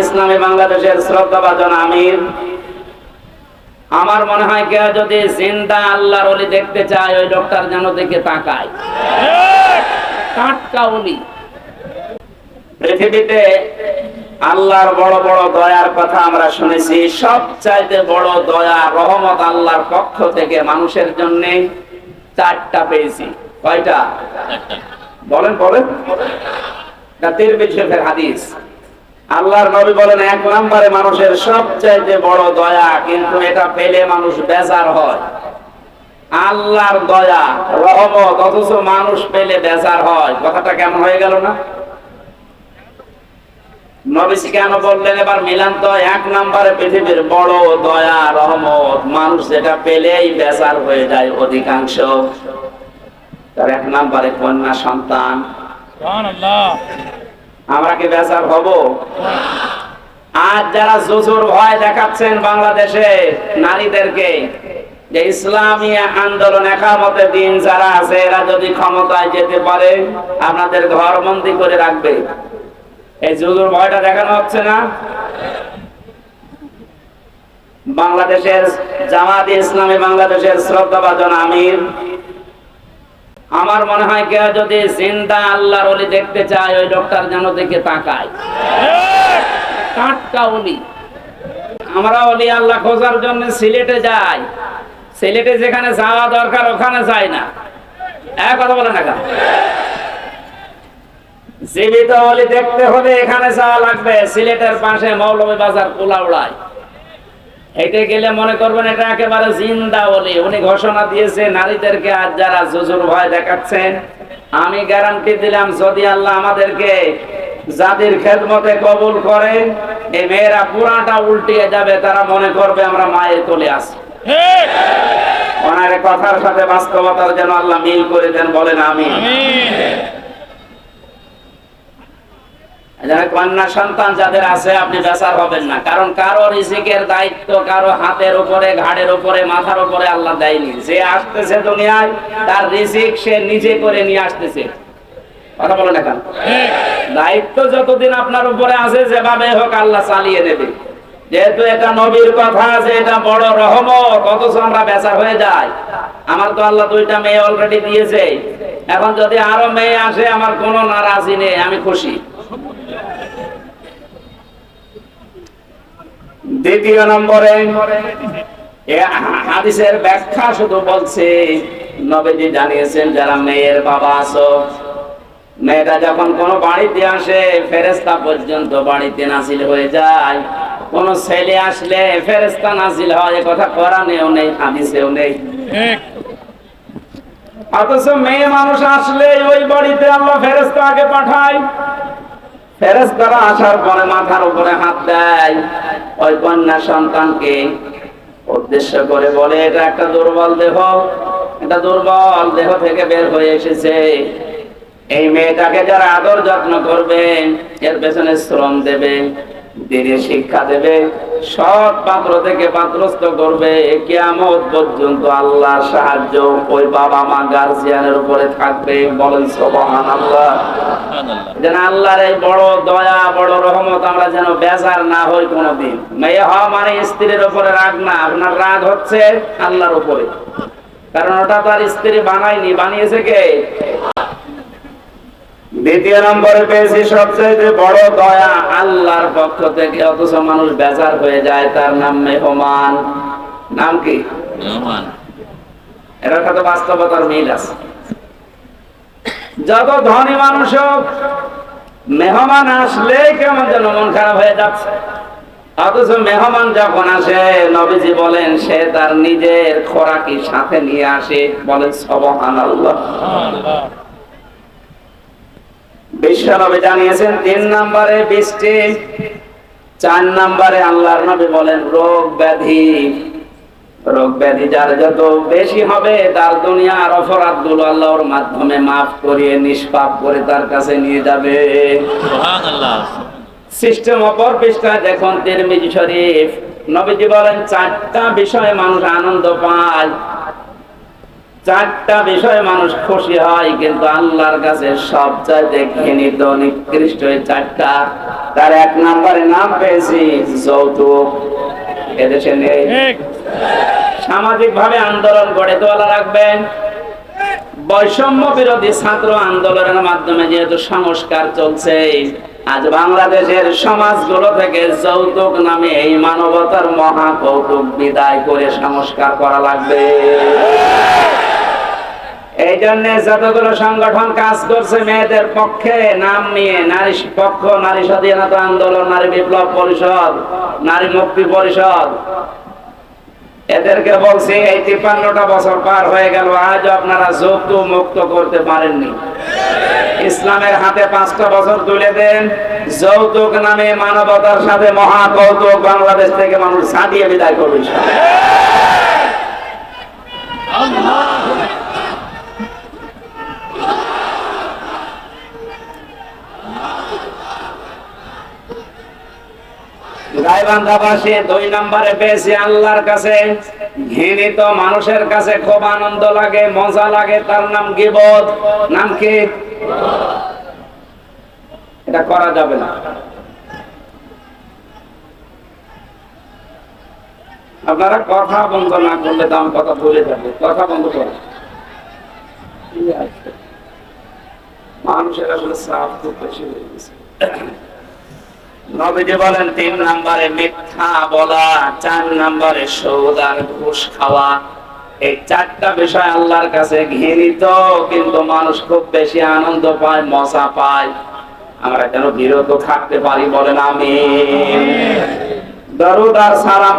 ইসলামী বাংলাদেশের শ্রদ্ধাভাজন আমির। আমার মনে হয় কেউ যদি জিন্দা আল্লাহর অলি দেখতে চায়, ওই লোকটার যেন দেখে তাকায়। টাটকা অলি পৃথিবীতে আল্লাহর বড় বড় দয়ার কথা আমরা শুনেছি, সবচাইতে বড় দয়া, রহমত আল্লাহর পক্ষ থেকে মানুষের জন্য চারটা পেয়েছি। কয়টা? বলেন বলেন। হাদিস। আল্লাহর নবী বলেন, এক নম্বরে মানুষের সবচাইতে বড় দয়া, কিন্তু এটা পেলে মানুষ বেজার হয়। আল্লাহর দয়া, রহমত, অথচ মানুষ পেলে বেজার হয়। কথাটা কেমন হয়ে গেল না? নবীজি কেন বললেন, এবার মিলান তো, এক নম্বরে পৃথিবীর বড় দয়া, রহমত, মানুষ যেটা পেলেই বেজার হয়ে যায় অধিকাংশ। তার এক নম্বরে কন্যা সন্তান। আমরা কি বেজার হব? আজ যারা জুজুর ভয় দেখাচ্ছেন বাংলাদেশে নারীদেরকে যে ইসলামী আন্দোলন একামতে দিন যারা আছে, এরা যদি ক্ষমতায় যেতে পারে, আপনাদের ঘর বন্দি করে রাখবে। এই জুজুর ভয়টা দেখানো হচ্ছে না? বাংলাদেশের জামাত ইসলামী, বাংলাদেশের শ্রদ্ধাভাজন আমির আমার মনে হয় কেউ যদি জিন্দা আল্লাহর অলি দেখতে চায়, ওই লোকটার যেন দেখে তাকায়। অলি। আমরা অলি আল্লাহ খোঁজার জন্য সিলেটে যাই। সিলেটে যেখানে যাওয়া দরকার, ওখানে যাই না। এক কথা বলে না জীবিত অলি দেখতে হলে এখানে যাওয়া লাগবে। সিলেটের পাশে মৌলভী বাজার পোলাউড়ায় হেঁটে গেলে মনে করবেন এটা একেবারে জিন্দা বলি। উনি ঘোষণা দিয়েছে নারীদেরকে আজ যারা জুজুর ভয় দেখাচ্ছেন আমি গ্যারান্টি দিলাম যদি আল্লাহ আমাদেরকে জাতির খেদমতে কবুল করে এই মেয়েরা পুরাটা উল্টিয়ে যাবে তারা মনে করবে আমরা মায়ের কোলে আসি। ওনার কথার সাথে বাস্তবতার যেন আল্লাহ মিল করে দেন বলেন আমি যারা কন্যা সন্তান যাদের আছে, আপনি বেচার হবেন না। কারণ কারও রিজিকের দায়িত্ব কারও হাতের উপরে, ঘাড়ের উপরে, মাথার উপরে আল্লাহ দেয়নি। যে আসতেছে দুনিয়ায়, তার রিজিক সে নিজে করে নিয়ে আসতেছে। কথা বলেন এখন দায়িত্ব যতদিন আপনার উপরে আছে, যেভাবে হোক আল্লাহ চালিয়ে নেবে যেহেতু এটা নবীর কথা আছে এটা বড় রহমত, অথচ আমরা বেচার হয়ে যাই। আমার তো আল্লাহ দুইটা মেয়ে অলরেডি দিয়েছে। এখন যদি আরও মেয়ে আসে, আমার কোনো নারাজি নেই, আমি খুশি। দ্বিতীয় নম্বরে হাদিসের ব্যাখ্যা শুধু বলছে নবীজি জানিয়েছেন যারা মেয়ের বাবা আছো মেয়েটা যখন কোনো বাড়িতে আসে ফেরেস্তা পর্যন্ত বাড়িতে নাসিল হয়ে যায়। কোন ছেলে আসলে ফেরেস্তা নাসিল হয় কথা কোরআনেও নেই হাদিসেও নেই। অথচ মেয়ে মানুষ আসলে ওই বাড়িতে আল্লাহ ফেরেস্তা আগে পাঠায়। ফেরেস্তারা আসার পরে মাথার উপরে হাত দেয়। ওই কন্যা সন্তানকে উদ্দেশ্য করে বলে, এটা একটা দুর্বল দেহ। এটা দুর্বল দেহ থেকে বের হয়ে এসেছে। এই মেয়েটাকে যারা আদর যত্ন করবে, এর পেছনে শ্রম দেবে। দিনে শিক্ষা দেবে, সৎ পাত্র থেকে পাত্রস্থ করবে। কেয়ামত পর্যন্ত আল্লাহ সাহায্য ওই বাবা মা গার্জিয়ানের উপরে থাকবে। বলেন সোবাহান আল্লাহ যেন আল্লাহর এই বড় দয়া, বড় রহমত আমরা যেন বেজার না হই কোনোদিন। মেয়ে হওয়া মানে স্ত্রীর উপরে রাগ না, আপনার রাগ হচ্ছে আল্লাহর উপরে। কারণ ওটা তো আর স্ত্রী বানায়নি, বানিয়েছে কে? দ্বিতীয় নম্বরে পেয়েছি সবচেয়ে বড় দয়া আল্লাহর পক্ষ থেকে। অথচ মানুষ বেজার হয়ে যায় তার নাম মেহমান। নাম কি? এর সাথে বাস্তবতার মিল আছে। যত ধনী মানুষ হোক মেহমান আসলে কেমন যেন মন খারাপ হয়ে যাচ্ছে। অথচ মেহমান যখন আসে নবীজি বলেন সে তার নিজের খোরাকি সাথে নিয়ে আসে। বলেন সবহান আল্লাহ বিশ্বনবী জানিয়েছেন তিন নম্বরে বৃষ্টি চার নম্বরে আল্লাহর নবী বলেন রোগ ব্যাধি। রোগ ব্যাধি যার যত বেশি হবে তার দুনিয়ার অপরাধগুলো আল্লাহর মাধ্যমে মাফ করিয়ে নিষ্পাপ করে তার কাছে নিয়ে যাবে। সিস্টেম অপর পৃষ্ঠা দেখুন তিরমিজি শরীফ। নবীজি বলেন চারটা বিষয়ে মানুষ আনন্দ পায়। চারটা বিষয়ে মানুষ খুশি হয় কিন্তু আল্লাহর কাছে সব চাইতে ঘৃণিত নিকৃষ্ট চারটা। তার এক নম্বরে নাম পেয়েছি যৌতুক। এদেশে নেই। সামাজিক ভাবে আন্দোলন গড়ে তোলা রাখবেন বৈষম্য বিরোধী ছাত্র আন্দোলনের মাধ্যমে যেহেতু সংস্কার চলছে আজ বাংলাদেশের সমাজগুলো থেকে যৌতুক নামে এই মানবতার মহা কৌতুক বিদায় করে সংস্কার করা লাগবে। এই জন্য যতগুলো সংগঠন কাজ করছে মেয়েদের পক্ষে, নাম নিয়ে নারী পক্ষ, নারী স্বাধীনতা আন্দোলন, নারী বিপ্লব পরিষদ, নারী মুক্তি পরিষদ। এদেরকে বলছি, এই তিপ্পান্নটা বছর পার হয়ে গেল আজ আপনারা যৌতুক মুক্ত করতে পারেননি। ইসলামের হাতে পাঁচটা বছর তুলে দেন, যৌতুক নামে মানবতার সাথে মহা কৌতুক বাংলাদেশ থেকে মানুষ ছাড়িয়ে বিদায় করবে। মানুষের কাছে খুব আনন্দ লাগে, মজা লাগে, তার নাম নাম কি? এটা করা যাবে না। আপনারা কথা বন্ধ না করলে আমি কথা ভুলে যাব। কথা বন্ধ করে। মানুষের আসলে চাপ খুব বেশি হয়ে গেছে। নবীজি বলেন, তিন নম্বরে মিথ্যা বলা, চার নম্বরে সৌদ আর ঘুষ খাওয়া। এই চারটা বিষয় আল্লাহর কাছে ঘৃণিত, কিন্তু মানুষ খুব বেশি আনন্দ পায়, মজা পায়। আমরা যেন বিরত থাকতে পারি বলেন আমি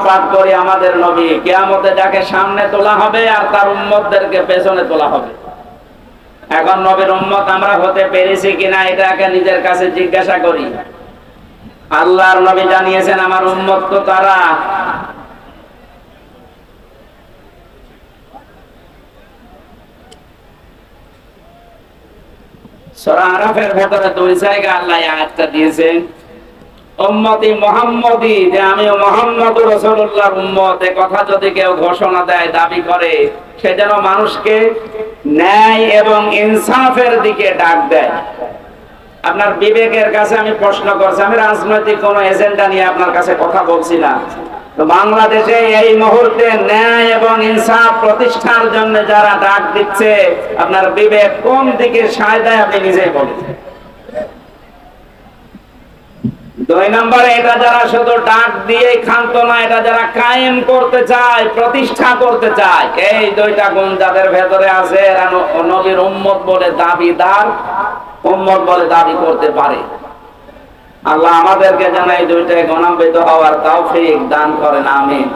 পাঠ করি আমাদের নবী, কেয়ামতে যাকে সামনে তোলা হবে আর তার উম্মতদেরকে পেছনে তোলা হবে। এখন নবীর উম্মত আমরা হতে পেরেছি কিনা, এটাকে নিজের কাছে জিজ্ঞাসা করি। আল্লাহর নবী জানিয়েছেন, আমার উম্মত তো তারা। উম্মতি মুহাম্মদি, যে মুহাম্মদ কথা যদি কেউ ঘোষণা দেয়, দাবি করে মানুষকে ন্যায় এবং ইনসাফের দিকে ডাক দেয়। আপনার বিবেকের কাছে আমি প্রশ্ন করছি, আমি রাজনৈতিক কোন এজেন্ডা নিয়ে আপনার কাছে কথা বলছি না। বাংলাদেশে এই মুহূর্তে ন্যায় এবং ইনসাফ প্রতিষ্ঠার জন্য যারা ডাক দিচ্ছে, আপনার বিবেক কোন দিকে সায় দেয় আপনি নিজেই বলেন। দুই নম্বরে, এটা যারা শুধু ডাক দিয়ে ক্ষান্ত না, এটা যারা কায়েম করতে চায়, প্রতিষ্ঠা করতে চায়, এই দুইটা গুণ যাদের ভেতরে আছে, এরা নবীর উম্মত বলে দাবিদার। উম্মত বলে দাবি করতে পারে। আল্লাহ আমাদেরকে যেন এই দুইটায় গণাম্বিত হওয়ার তৌফিক দান করেন, আমিন।